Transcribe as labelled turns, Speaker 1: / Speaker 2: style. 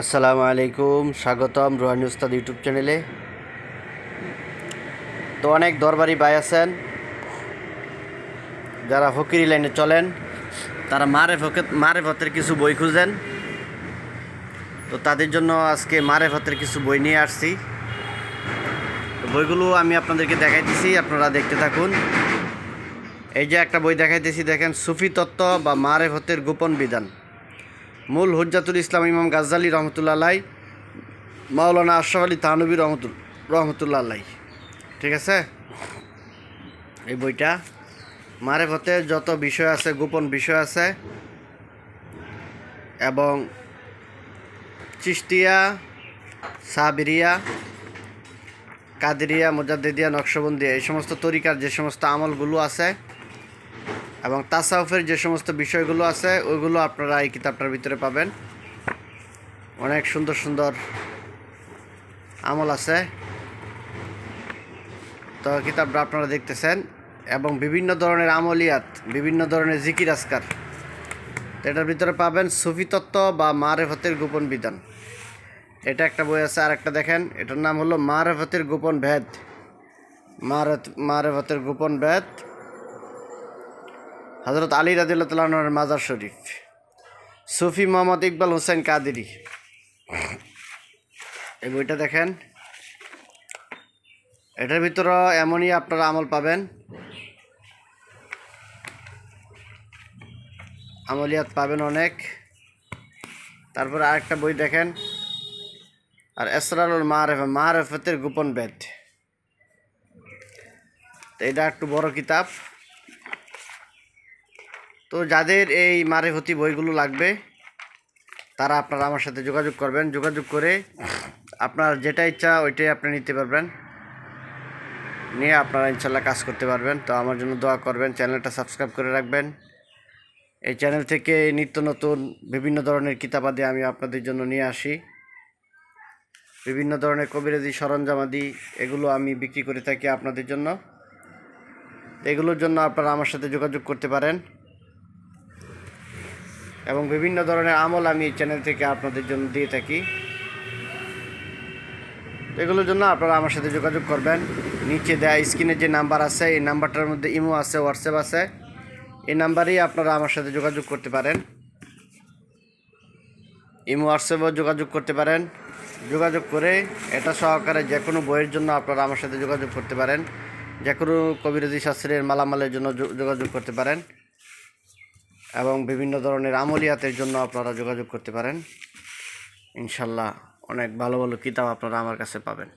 Speaker 1: আসসালামু আলাইকুম, স্বাগতম রোহানি উস্তাদ ইউটিউব চ্যানেলে। তো অনেক দরবারি ভাই আছেন, যারা ফকিরি লাইনে চলেন, তারা মারে ফকে মারে ভতের কিছু বই খুঁজেন। তো তাদের জন্য আজকে মারে ভতের কিছু বই নিয়ে আসছি। তো বইগুলো আমি আপনাদেরকে দেখাইতেছি আপনারা দেখতে থাকুন। এই যে একটা বই দেখাইতেছি দেখেন, সুফি তত্ত্ব বা মারে ভতের গোপন বিধান। মূল হুজ্জাতুল ইসলাম ইমাম গাজ্জালি রহমতুল্লাহ আলাই মাওলানা আশরাফ আলী তানবী রহমতুল, রহমতুল্লাহ ঠিক আছে? এই বইটা মারে মারেফতে যত বিষয় আছে, গোপন বিষয় আছে, এবং চিস্তিয়া সাবিরিয়া, কাদেরিয়া, মোজাদ্দিদিয়া, নকশবন্দিয়া, এই সমস্ত তরিকার যে সমস্ত আমলগুলো আছে এবং তাসাউফের যে সমস্ত বিষয়গুলো আছে ওইগুলো আপনারা এই কিতাবটার ভিতরে পাবেন। অনেক সুন্দর সুন্দর আমল আছে। তো কিতাবটা আপনারা দেখতেছেন এবং বিভিন্ন ধরনের আমলিয়াত, বিভিন্ন ধরনের জিকির আসকার এটার ভিতরে পাবেন সুফি তত্ত্ব বা মারেফতের গোপন বিধান। এটা একটা বই আছে আর একটা দেখেন, এটার নাম হলো মারেফতের গোপন ভেদ। মারে মারেফতের গোপন ভেদ। হজরত আলী রাদিল্লাহর মাজার শরীফ। সুফি মোহাম্মদ ইকবাল হোসেন কাদেরি। এই বইটা দেখেন। এটার ভিতরে এমনই আপনারা আমল পাবেন। আমলিয়াত পাবেন অনেক। তারপরে আরেকটা বই দেখেন। আর এসরারুল মারেফ, মারেফতের গোপন বেদ। এটা একটু বড় কিতাব। তো যাদের এই মারেফতি বইগুলো লাগবে, তারা আপনারা আমার সাথে যোগাযোগ করবেন। যোগাযোগ করে আপনার যেটা ইচ্ছা ওইটাই আপনি নিতে পারবেন। নিয়ে আপনারা ইনশাল্লাহ কাজ করতে পারবেন। তো আমার জন্য দোয়া করবেন, চ্যানেলটা সাবস্ক্রাইব করে রাখবেন। এই চ্যানেল থেকে নিত্য নতুন বিভিন্ন ধরনের কিতাবাদি আমি আপনাদের জন্য নিয়ে আসি। বিভিন্ন ধরনের কবিরাজি, সরঞ্জামাদি, এগুলো আমি বিক্রি করে থাকি আপনাদের জন্য। এগুলোর জন্য আপনারা আমার সাথে যোগাযোগ করতে পারেন। এবং বিভিন্ন ধরনের আমল আমি এই চ্যানেল থেকে আপনাদের জন্য দিয়ে থাকি। এগুলোর জন্য আপনারা আমার সাথে যোগাযোগ করবেন। নিচে দেয়া স্ক্রিনে যে নাম্বার আছে, এই নাম্বারটার মধ্যে ইমো আছে হোয়াটসঅ্যাপ আছে। এই নাম্বারেই আপনারা আমার সাথে যোগাযোগ করতে পারেন। ইমো হোয়াটসঅ্যাপেও যোগাযোগ করতে পারেন। যোগাযোগ করে এটা সহকারে যে কোনো বইয়ের জন্য আপনারা আমার সাথে যোগাযোগ করতে পারেন। যে কোনো কবিরাজি শাস্ত্রের মালামালের জন্য যোগাযোগ করতে পারেন। এবং বিভিন্ন ধরনের আমলিয়াতের জন্য আপনারা যোগাযোগ করতে পারেন। ইনশাল্লাহ অনেক ভালো ভালো কিতাব আপনারা আমার কাছে পাবেন।